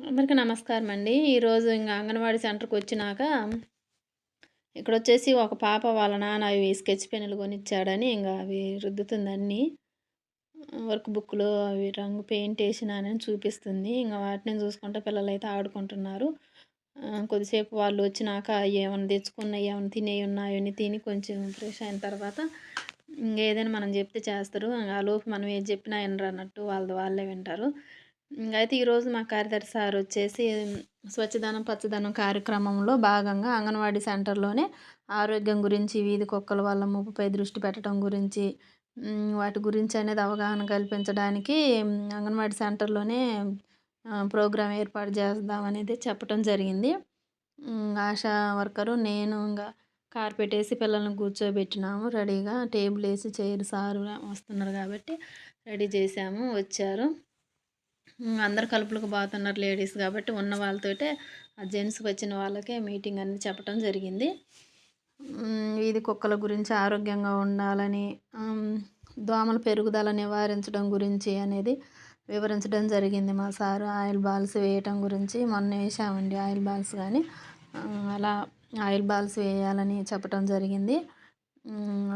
అందరికీ నమస్కారం అండి ఈరోజు ఇంకా అంగన్వాడీ సెంటర్కి వచ్చినాక ఇక్కడ వచ్చేసి ఒక పాప వాళ్ళ నాన్న అవి స్కెచ్ పెన్నులు కొనిచ్చాడని ఇంకా అవి రుద్దుతుంది వర్క్ బుక్లు అవి రంగు పెయింట్ వేసినానని చూపిస్తుంది. ఇంకా వాటిని చూసుకుంటే పిల్లలు అయితే ఆడుకుంటున్నారు కొద్దిసేపు వాళ్ళు వచ్చినాక ఏమైనా తెచ్చుకున్నాయి ఏమైనా తినేవి ఉన్నాయని తిని కొంచెం ఫ్రెష్ అయిన తర్వాత ఇంకేదైనా మనం చెప్తే చేస్తారు. ఆ లోపు మనం ఏది చెప్పినా వినరు అన్నట్టు వాళ్ళది వాళ్ళే వింటారు. అయితే ఈరోజు మా కార్యదర్శి సార్ వచ్చేసి స్వచ్ఛదనం పచ్చదనం కార్యక్రమంలో భాగంగా అంగన్వాడీ సెంటర్లోనే ఆరోగ్యం గురించి వీధి కుక్కల వల్ల ముప్పుపై దృష్టి పెట్టడం గురించి వాటి గురించి అనేది అవగాహన కల్పించడానికి అంగన్వాడీ సెంటర్లోనే ప్రోగ్రాం ఏర్పాటు చేద్దాం అనేది చెప్పడం జరిగింది. ఆశా వర్కరు నేను ఇంకా కార్పెట్ వేసి పిల్లల్ని కూర్చోబెట్టినాము. రెడీగా టేబుల్ వేసి చైర్ సారు వస్తున్నారు కాబట్టి రెడీ చేసాము వచ్చారు. అందరు కలుపులకు బాగుతున్నారు లేడీస్ కాబట్టి ఉన్న వాళ్ళతోటే ఆ జెంట్స్కి వచ్చిన వాళ్ళకే మీటింగ్ అనేది చెప్పడం జరిగింది. వీధి కుక్కల గురించి ఆరోగ్యంగా ఉండాలని దోమల పెరుగుదల నివారించడం గురించి అనేది వివరించడం జరిగింది మా సారు. ఆయిల్ బాల్స్ వేయటం గురించి మొన్న వేసామండి ఆయిల్ బాల్స్ కానీ. అలా ఆయిల్ బాల్స్ వేయాలని చెప్పడం జరిగింది.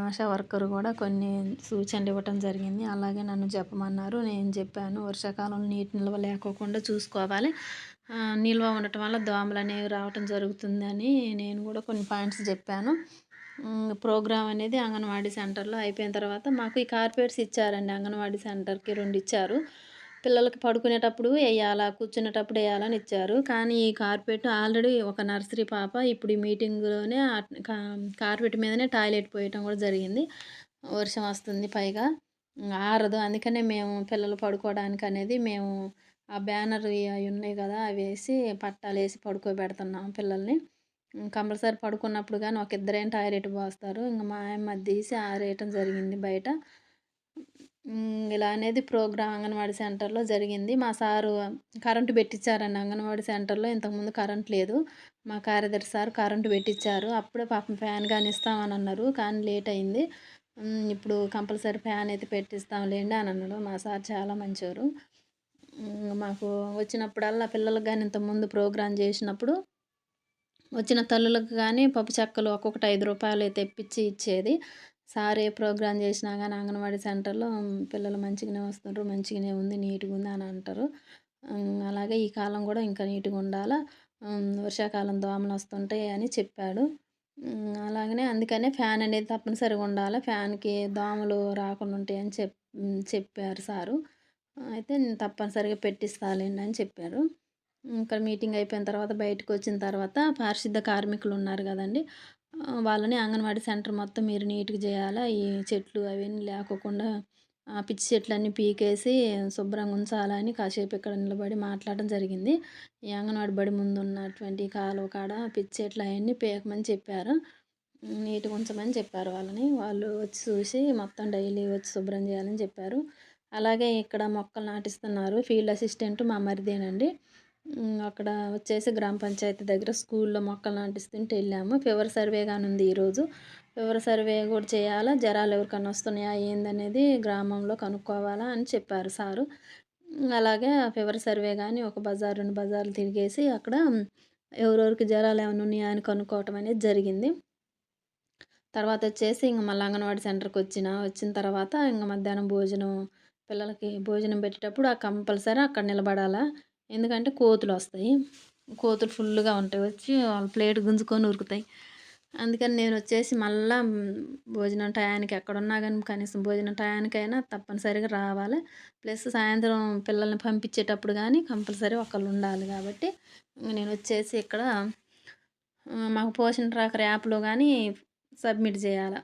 ఆశా వర్కర్ కూడా కొన్ని సూచనలు ఇవ్వటం జరిగింది. అలాగే నన్ను చెప్పమన్నారు నేను చెప్పాను వర్షాకాలంలో నీటి నిల్వ లేకోకుండా చూసుకోవాలి. నిల్వ ఉండటం వల్ల దోమలు అనేవి రావటం జరుగుతుందని నేను కూడా కొన్ని పాయింట్స్ చెప్పాను. ప్రోగ్రామ్ అనేది అంగన్వాడీ సెంటర్లో అయిపోయిన తర్వాత మాకు ఈ కార్పెట్స్ ఇచ్చారండి. అంగన్వాడీ సెంటర్కి రెండు ఇచ్చారు. పిల్లలకి పడుకునేటప్పుడు వేయాలా కూర్చునేటప్పుడు వేయాలని ఇచ్చారు. కానీ ఈ కార్పెట్ ఆల్రెడీ ఒక నర్సరీ పాప ఇప్పుడు ఈ మీటింగ్లోనే కార్పెట్ మీదనే టాయిలెట్ పోయటం కూడా జరిగింది. వర్షం వస్తుంది పైగా. ఆరదు. అందుకనే మేము పిల్లలు పడుకోవడానికి అనేది మేము ఆ బ్యానర్ అవి ఉన్నాయి కదా అవి వేసి పట్టాలు వేసి పడుకోబెడుతున్నాం పిల్లల్ని. కంపల్సరీ పడుకున్నప్పుడు కానీ ఒక ఇద్దరేం టాయిలెట్ పోస్తారు. ఇంకా మా అమ్మ తీసి ఆరేయటం జరిగింది బయట. ఇలా అనేది ప్రోగ్రామ్ అంగన్వాడీ సెంటర్లో జరిగింది. మా సారు కరెంటు పెట్టించారండి అంగన్వాడీ సెంటర్లో ఇంతకుముందు కరెంట్ లేదు. మా కార్యదర్శి సార్ కరెంటు పెట్టించారు అప్పుడే పాపం ఫ్యాన్ కానీ ఇస్తామని అన్నారు కానీ లేట్ అయింది. ఇప్పుడు కంపల్సరీ ఫ్యాన్ అయితే పెట్టిస్తాంలేండి అని అన్నాడు. మా సార్ చాలా మంచివారు మాకు వచ్చినప్పుడల్లా పిల్లలకు కానీ ఇంతకుముందు ప్రోగ్రామ్ చేసినప్పుడు వచ్చిన తల్లులకు కానీ పప్పు చెక్కలు ఒక్కొక్కటి ఐదు రూపాయలు తెప్పించి ఇచ్చేది. సార్ ఏ ప్రోగ్రామ్ చేసినా కానీ అంగన్వాడీ సెంటర్లో పిల్లలు మంచిగానే వస్తున్నారు మంచిగానే ఉంది నీట్గా ఉంది అని అంటారు. అలాగే ఈ కాలం కూడా ఇంకా నీట్గా ఉండాలా? వర్షాకాలం దోమలు వస్తుంటాయి అని చెప్పాడు. అలాగనే అందుకనే ఫ్యాన్ అనేది తప్పనిసరిగా ఉండాలి? ఫ్యాన్కి దోమలు రాకుండా ఉంటాయని చెప్ చెప్పారు సారు. అయితే నేను తప్పనిసరిగా పెట్టిస్తాలేండి అని చెప్పారు. ఇక్కడ మీటింగ్ అయిపోయిన తర్వాత బయటకు వచ్చిన తర్వాత పారిశుద్ధ కార్మికులు ఉన్నారు కదండి వాళ్ళని అంగన్వాడీ సెంటర్ మొత్తం మీరు నీట్గా చేయాలా? ఈ చెట్లు అవన్నీ లేకోకుండా పిచ్చి చెట్లన్నీ పీకేసి శుభ్రంగా ఉంచాలని కాసేపు ఇక్కడ నిలబడి మాట్లాడడం జరిగింది. ఈ అంగన్వాడి బడి ముందు ఉన్నటువంటి కాలువ కాడ పిచ్చి చెట్లు అవన్నీ పీకమని చెప్పారు. నీట్గా ఉంచమని చెప్పారు వాళ్ళని. వాళ్ళు వచ్చి చూసి మొత్తం డైలీ వచ్చి శుభ్రం చేయాలని చెప్పారు. అలాగే ఇక్కడ మొక్కలు నాటిస్తున్నారు. ఫీల్డ్ అసిస్టెంట్ మా మరిదేనండి. అక్కడ వచ్చేసి గ్రామ పంచాయతీ దగ్గర స్కూల్లో మొక్కలు నాటిస్తుంటే వెళ్ళాము. ఫీవర్ సర్వే కానీ ఉంది ఈరోజు ఫీవర్ సర్వే కూడా చేయాలా? జ్వరాలు ఎవరికైనా వస్తున్నాయా? ఏందనేది గ్రామంలో కనుక్కోవాలా అని చెప్పారు సారు. అలాగే ఫీవర్ సర్వే కానీ ఒక బజార్ రెండు బజార్లు తిరిగేసి అక్కడ ఎవరెవరికి జ్వరాలు ఏమైనా ఉన్నాయా అని కనుక్కోవటం అనేది జరిగింది. తర్వాత వచ్చేసి ఇంక మళ్ళీ అంగన్వాడీ సెంటర్కి వచ్చిన వచ్చిన తర్వాత ఇంక మధ్యాహ్నం భోజనం పిల్లలకి భోజనం పెట్టేటప్పుడు ఆ కంపల్సరీ అక్కడ నిలబడాలా? ఎందుకంటే కోతులు వస్తాయి. కోతులు ఫుల్గా ఉంటాయి వచ్చి వాళ్ళ ప్లేట్ గుంజుకొని ఉరుకుతాయి. అందుకని నేను వచ్చేసి మళ్ళా భోజనం టయానికి ఎక్కడున్నా కానీ కనీసం భోజనం టయానికైనా తప్పనిసరిగా రావాలి. ప్లస్ సాయంత్రం పిల్లల్ని పంపించేటప్పుడు కానీ కంపల్సరీ ఒకళ్ళు ఉండాలి కాబట్టి నేను వచ్చేసి ఇక్కడ మాకు పోషణ ట్రాకర్ యాప్లో కానీ సబ్మిట్ చేయాలి.